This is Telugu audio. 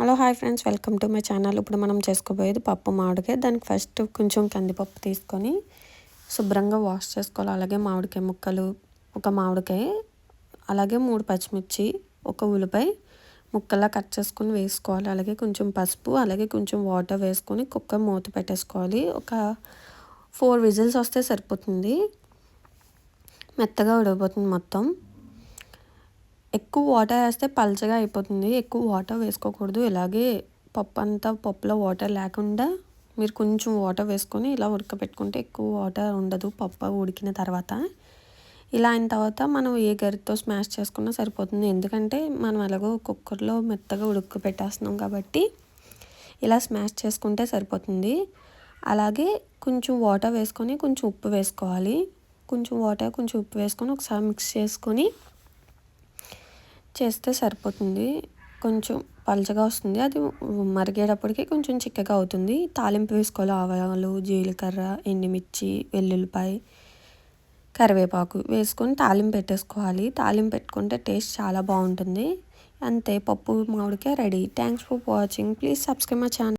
Hello hi friends welcome to my channel ఇప్పుడు మనం చేసుకోబోయేది పప్పు మామిడికాయ. దానికి ఫస్ట్ కొంచెం కందిపప్పు తీసుకొని శుభ్రంగా వాష్ చేసుకోవాలి. అలాగే మామిడికాయ ముక్కలు ఒక మామిడికాయ అలాగే మూడు పచ్చిమిర్చి ఒక ఉల్లిపాయ ముక్కల్లా కట్ చేసుకొని వేసుకోవాలి. అలాగే కొంచెం పసుపు అలాగే కొంచెం వాటర్ వేసుకొని కుక్క మూత పెట్టేసుకోవాలి. ఒక ఫోర్ విజిల్స్ వస్తే సరిపోతుంది. మెత్తగా ఉడకపోతుంది మొత్తం. ఎక్కువ వాటర్ వేస్తే పల్చగా అయిపోతుంది. ఎక్కువ వాటర్ వేసుకోకూడదు. ఇలాగే పప్పు అంతా పప్పులో వాటర్ లేకుండా మీరు కొంచెం వాటర్ వేసుకొని ఇలా ఉడకబెట్టుకుంటే ఎక్కువ వాటర్ ఉండదు. పప్పు ఉడికిన తర్వాత. ఇలా అయిన తర్వాత మనం ఏ గరితో స్మాష్ చేసుకున్నా సరిపోతుంది. ఎందుకంటే మనం ఎలాగో కుక్కర్లో మెత్తగా ఉడకపెట్టేస్తున్నాం కాబట్టి ఇలా స్మాష్ చేసుకుంటే సరిపోతుంది. అలాగే కొంచెం వాటర్ వేసుకొని కొంచెం ఉప్పు వేసుకోవాలి. కొంచెం వాటర్ కొంచెం ఉప్పు వేసుకొని ఒకసారి మిక్స్ చేసుకొని చేస్తే సరిపోతుంది. కొంచెం పలచగా వస్తుంది. అది మరిగేటప్పటికి కొంచెం చిక్కగా అవుతుంది. తాలింపు వేసుకోవాలి. ఆవాలు జీలకర్ర ఎండుమిర్చి వెల్లుల్లిపాయ కరివేపాకు వేసుకొని తాలింపు పెట్టేసుకోవాలి. తాలింపు పెట్టుకుంటే టేస్ట్ చాలా బాగుంటుంది. అంతే పప్పు మామిడికాయ ready. Thanks for watching. Please subscribe my channel.